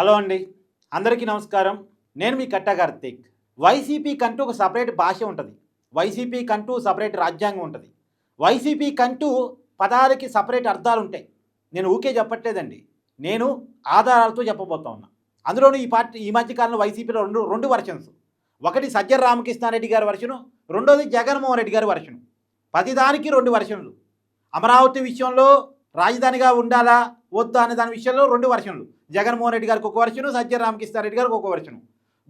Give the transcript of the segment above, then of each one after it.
Hello అండి. అందరికీ నమస్కారం. నేను మీ కట్ట కార్తీక్. వైసీపీ కంటూ ఒక సపరేట్ భాష ఉంటుంది. వైసీపీ కంటూ సపరేట్ రాజ్యాంగం ఉంటుంది. వైసీపీ కంటూ పదాలకి సపరేట్ అర్థాలు ఉంటాయి. నేను ఊకే చెప్పట్లేదండి. నేను ఆధారాలతో చెప్పబోతా ఉన్నా. అందులోనూ ఈ పార్టీ ఈ మధ్యకాలంలో వైసీపీలో రెండు రెండు వర్షన్స్ ఒకటి సజ్జల రామకృష్ణారెడ్డి గారి వర్షను రెండోది జగన్మోహన్ రెడ్డి గారి వర్షను ప్రతిదానికి రెండు వర్షన్లు అమరావతి విషయంలో రాజధానిగా ఉండాలా? వద్దా అనే దాని విషయంలో రెండు వర్షన్లు జగన్మోహన్ రెడ్డి గారికి ఒక వర్షను సజ్జల రామకృష్ణారెడ్డి గారికి ఒక వర్షను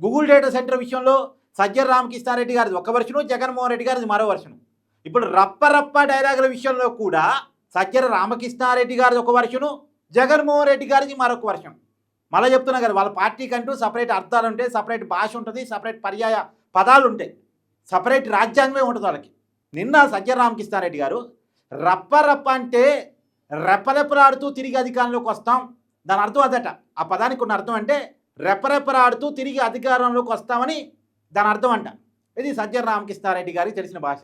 గూగుల్ డేటా సెంటర్ విషయంలో సజ్జల రామకృష్ణారెడ్డి గారిది ఒక వర్షను జగన్మోహన్ రెడ్డి గారిది మరో వర్షను ఇప్పుడు రప్ప రప్ప డైలాగుల విషయంలో కూడా సజ్జల రామకృష్ణారెడ్డి గారిది ఒక వర్షను జగన్మోహన్ రెడ్డి గారిది మరొక వర్షం మళ్ళీ చెప్తున్నా కదా వాళ్ళ పార్టీకి అంటూ సపరేట్ అర్థాలు ఉంటాయి సపరేట్ భాష ఉంటుంది సపరేట్ పర్యాయ పదాలు ఉంటాయి సపరేట్ రాజ్యాంగమే ఉంటుంది వాళ్ళకి. నిన్న సజ్జల రామకృష్ణారెడ్డి గారు రప్ప రప్ప అంటే రెప్పరెప్పలాడుతూ తిరిగి అధికారంలోకి వస్తాం. దాని అర్థం అదట. ఆ పదానికి ఉన్న అర్థం అంటే రెప్పరెప్పలాడుతూ తిరిగి అధికారంలోకి వస్తామని దాని అర్థం అంట. ఇది సజ్జన రామకృష్ణారెడ్డి గారికి తెలిసిన భాష.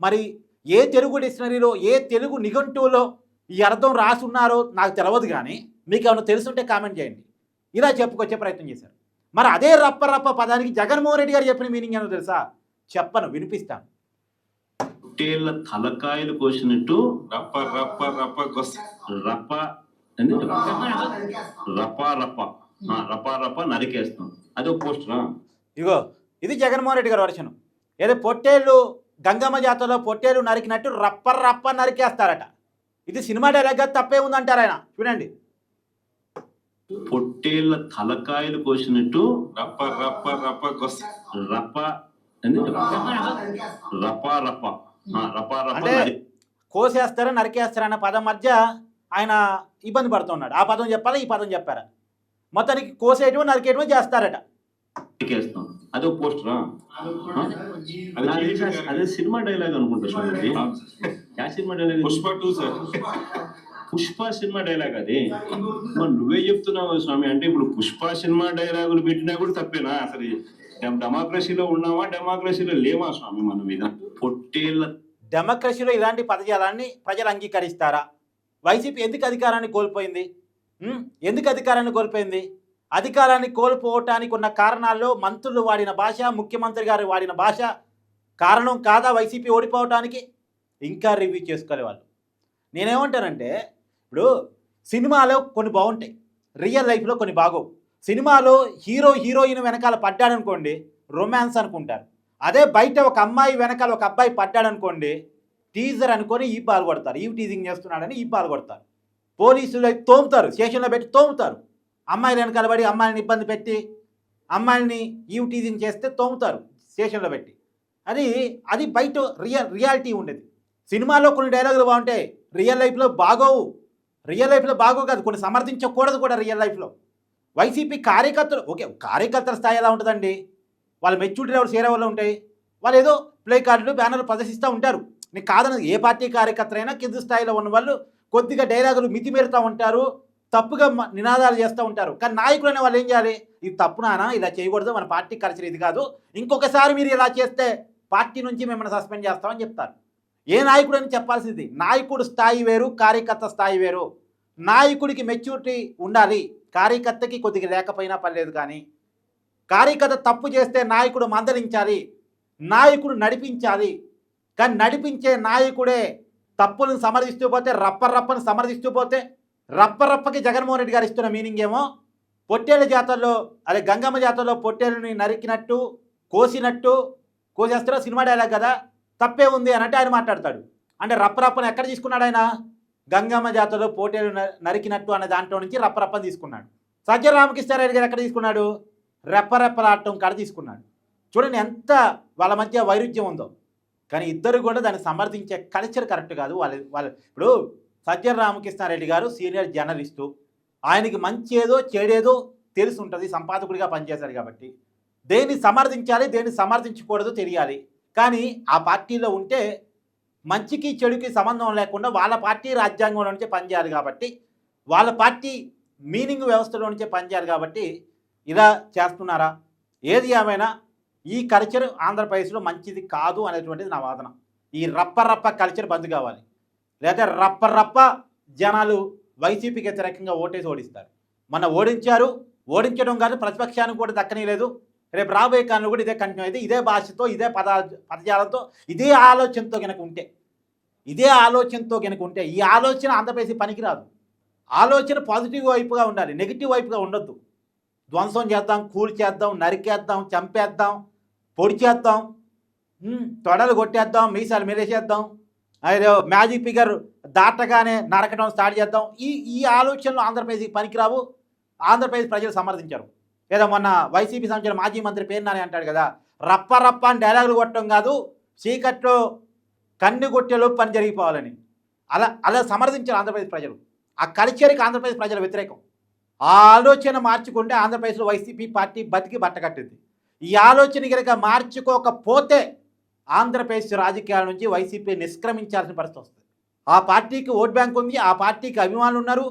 మరి ఏ తెలుగు డిక్షనరీలో ఏ తెలుగు నిఘంటువులో ఈ అర్థం రాసున్నారో నాకు తెలియదు కానీ మీకు ఏమైనా తెలుసుంటే కామెంట్ చేయండి. ఇలా చెప్పుకొచ్చే ప్రయత్నం చేశారు. మరి అదే రప్ప రప్ప పదానికి జగన్మోహన్ రెడ్డి గారు చెప్పిన మీనింగ్ ఏమో తెలుసా? చెప్పను వినిపిస్తాను. పొట్టేళ్ళ తలకాయలు కోసినట్టు రప్ప రప్ప రప్ప కొస్ రప్ప రప్ప ఆ, రప్ప రప్ప నరికేస్తాం. అది ఒక పోస్టరా? ఇగో ఇది జగన్మోహన్ రెడ్డి గారి వర్షను. ఏదో పొట్టేళ్ళు గంగమ్మ జాతరలో పొట్టేళ్ళు నరికినట్టు రప్ప రప్ప నరికేస్తారట. ఇది సినిమా డైలాగ్గా తప్పే ఉందంటారు ఆయన. చూడండి. పొట్టేళ్ళ తలకాయలు కోసినట్టు రప్ప రప్ప రప్ప కొస్ రప్ప రప్ప రప్ప. అంటే కోసేస్తారా నరికేస్తారా అన్న పదం మధ్య ఆయన ఇబ్బంది పడుతున్నాడు. ఆ పదం చెప్పాలా ఈ పదం చెప్పారా? మొత్తానికి కోసేయటం నరికేయటం చేస్తారట. అది పోస్టరా? అది సినిమా డైలాగ్ అనుకుంటా చూడండి yeah cinema dialogue? Pushpa two sir. Pushpa cinema dialogue అది. మరి నువ్వే చెప్తున్నావు స్వామి అంటే ఇప్పుడు పుష్ప సినిమా డైలాగులు పెట్టినా కూడా తప్పేనా? అసలు డెమ్- డెమోక్రసీలో ఉన్నామా డెమోక్రసీలో లేవా స్వామి మన మీద? పొట్టేళ్ళ డెమోక్రసీలో ఇలాంటి పదజాలాన్ని ప్రజలు అంగీకరిస్తారా? వైసీపీ ఎందుకు అధికారాన్ని కోల్పోయింది? ఎందుకు అధికారాన్ని కోల్పోయింది? అధికారాన్ని కోల్పోవటానికి ఉన్న కారణాల్లో మంత్రులు వాడిన భాష ముఖ్యమంత్రి గారు వాడిన భాష కారణం కాదా వైసీపీ ఓడిపోవటానికి? ఇంకా రివ్యూ చేసుకోలే వాళ్ళు. నేనేమంటానంటే ఇప్పుడు సినిమాలో కొన్ని బాగుంటాయి. రియల్ లైఫ్లో కొన్ని బాగోవు. సినిమాలో హీరో హీరోయిన్ వెనకాల పడ్డాడనుకోండి రొమాన్స్ అనుకుంటారు. అదే బయట ఒక అమ్మాయి వెనకాల ఒక అబ్బాయి పడ్డాడు అనుకోండి టీజర్ అనుకొని ఈ పాలు కొడతారు. ఈ టీజింగ్ చేస్తున్నాడని ఈ పాలు కొడతారు. పోలీసులు అయితే తోముతారు స్టేషన్లో పెట్టి తోముతారు. అమ్మాయిలు వెనకాల పడి అమ్మాయిని ఇబ్బంది పెట్టి అమ్మాయిని ఈవ్ టీజింగ్ చేస్తే తోముతారు స్టేషన్లో పెట్టి. అది అది బయట రియల్ రియాలిటీ ఉండేది. సినిమాలో కొన్ని డైలాగులు బాగుంటాయి. రియల్ లైఫ్లో బాగోవు. రియల్ లైఫ్లో బాగోవు కాదు కొన్ని సమర్థించకూడదు కూడా రియల్ లైఫ్లో. వైసీపీ కార్యకర్తలు ఓకే కార్యకర్తల స్థాయి ఎలా ఉంటుందండి? వాళ్ళ మెచ్యూరిటీ లెవెల్స్ ఏ లెవెల్లో ఉంటాయి? వాళ్ళు ఏదో ప్లే కార్డులు బ్యానర్లు ప్రదర్శిస్తూ ఉంటారు. నీకు కాదని ఏ పార్టీ కార్యకర్త అయినా కింది స్థాయిలో ఉన్న వాళ్ళు కొద్దిగా డైలాగులు మితిమీరుతూ ఉంటారు తప్పుగా మ- నినాదాలు చేస్తూ ఉంటారు. కానీ నాయకులు అనే వాళ్ళు ఏం చేయాలి? ఇది తప్పు నానా ఇలా చేయకూడదు మన పార్టీ కల్చర్ ఇది కాదు. ఇంకొకసారి మీరు ఇలా చేస్తే పార్టీ నుంచి మిమ్మల్ని సస్పెండ్ చేస్తామని చెప్తారు. ఏ నాయకుడు అని చెప్పాల్సింది నాయకుడు స్థాయి వేరు కార్యకర్త స్థాయి వేరు. నాయకుడికి మెచ్యూరిటీ ఉండాలి. కార్యకర్తకి కొద్దిగా లేకపోయినా పర్లేదు కానీ కార్యకర్త తప్పు చేస్తే నాయకుడు మందలించాలి నాయకుడు నడిపించాలి. కానీ నడిపించే నాయకుడే తప్పులను సమర్థిస్తూ పోతే రప్పరప్పని సమర్థిస్తూ పోతే రప్పరప్పకి జగన్మోహన్ రెడ్డి గారు ఇస్తున్న మీనింగ్ ఏమో పొట్టేళ్ళ జాతరలో అదే గంగమ్మ జాతరలో పొట్టేళ్ళని నరికినట్టు కోసినట్టు కోసేస్తారో సినిమా డైలాగ్ కదా తప్పే ఉంది అని అంటే ఆయన మాట్లాడతాడు. అంటే రప్పరప్పను ఎక్కడ తీసుకున్నాడు ఆయన? గంగమ్మ జాతరలో పోటీలు నరికినట్టు అనే దాంట్లో నుంచి రప్పరప్పని తీసుకున్నాడు. సజ్జ రామకృష్ణారెడ్డి గారు ఎక్కడ తీసుకున్నాడు? రెప్పరెప్పలాడటం కాడ తీసుకున్నాడు. చూడండి ఎంత వాళ్ళ మధ్య వైరుధ్యం ఉందో. కానీ ఇద్దరు కూడా దాన్ని సమర్థించే కల్చర్ కరెక్ట్ కాదు. వాళ్ళ వాళ్ళ ఇప్పుడు సజ్జన రామకృష్ణారెడ్డి గారు సీనియర్ జర్నలిస్టు. ఆయనకి మంచి ఏదో చెడేదో తెలిసి ఉంటుంది సంపాదకుడిగా పనిచేశారు కాబట్టి. దేన్ని సమర్థించాలి దేన్ని సమర్థించకూడదు తెలియాలి. కానీ ఆ పార్టీలో ఉంటే మంచికి చెడుకి సంబంధం లేకుండా వాళ్ళ పార్టీ రాజ్యాంగంలో నుంచే పనిచేయాలి కాబట్టి వాళ్ళ పార్టీ మీనింగ్ వ్యవస్థలో నుంచే పనిచేయాలి కాబట్టి ఇలా చేస్తున్నారా? ఏది ఏమైనా ఈ కల్చర్ ఆంధ్రప్రదేశ్లో మంచిది కాదు అనేటువంటిది నా వాదన. ఈ రప్ప రప్ప కల్చర్ బంద్ కావాలి. లేదా రప్ప రప్ప జనాలు వైసీపీకి వ్యతిరేకంగా ఓటేసి ఓడిస్తారు. మన ఓడించారు ఓడించడం కానీ ప్రతిపక్షానికి కూడా దక్కనీయలేదు. రేపు రాబోయే కాలంలో కూడా ఇదే కంటిన్యూ అయితే ఇదే భాషతో ఇదే పద పదజాలంతో ఇదే ఆలోచనతో కనుక ఉంటే ఇదే ఆలోచనతో కనుక ఉంటే ఈ ఆలోచన ఆంధ్రప్రదేశ్ పనికిరాదు. ఆలోచన పాజిటివ్ వైపుగా ఉండాలి నెగిటివ్ వైపుగా ఉండొద్దు. ధ్వంసం చేద్దాం కూల్ చేద్దాం నరికేద్దాం చంపేద్దాం పొడి చేద్దాం తొడలు కొట్టేద్దాం మీసాలు మెరేసేద్దాం. అదే మ్యాజిక్ ఫిగర్ దాటగానే నరకడం స్టార్ట్ చేద్దాం. ఈ ఈ ఆలోచనలు ఆంధ్రప్రదేశ్కి పనికిరావు. ఆంధ్రప్రదేశ్ ప్రజలు సమర్థించారు. ఏదో మొన్న వైసీపీ సంబంధించిన మాజీ మంత్రి పేరునాని అంటాడు కదా రప్ప రప్ప అని డైలాగులు కొట్టడం కాదు చీకట్లో కన్ను కొట్టేలోపు పని జరిగిపోవాలని. అలా అలా సమర్థించారు ఆంధ్రప్రదేశ్ ప్రజలు. ఆ కల్చర్కి ఆంధ్రప్రదేశ్ ప్రజల వ్యతిరేకం. ఆ ఆలోచన మార్చుకుంటే ఆంధ్రప్రదేశ్లో వైసీపీ పార్టీ బతికి బట్టకట్టింది ఈ ఆలోచన కనుక మార్చుకోకపోతే ఆంధ్రప్రదేశ్ రాజకీయాల నుంచి వైసీపీ నిష్క్రమించాల్సిన పరిస్థితి వస్తుంది. ఆ పార్టీకి ఓట్ బ్యాంక్ ఉంది ఆ పార్టీకి అభిమానులు ఉన్నారు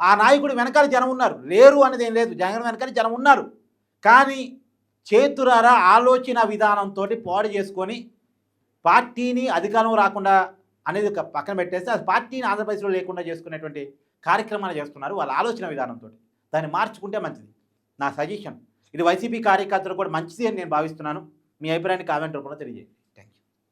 ఆ నాయకుడు వెనకాల జనం ఉన్నారు. లేరు అనేది ఏం లేదు జగన్ వెనకాల జనం ఉన్నారు. కానీ చేతురారా ఆలోచన విధానంతో పోడు చేసుకొని పార్టీని అధికారం రాకుండా అనేది ఒక పక్కన పెట్టేస్తే అది పార్టీని ఆంధ్రప్రదేశ్లో లేకుండా చేసుకునేటువంటి కార్యక్రమాలు చేస్తున్నారు వాళ్ళ ఆలోచన విధానంతో దాన్ని మార్చుకుంటే మంచిది. నా సజెషన్. ఇది వైసీపీ కార్యకర్తలు కూడా మంచిది అని నేను భావిస్తున్నాను. మీ అభిప్రాయాన్ని కామెంట్ రూపంలో తెలియజేయండి.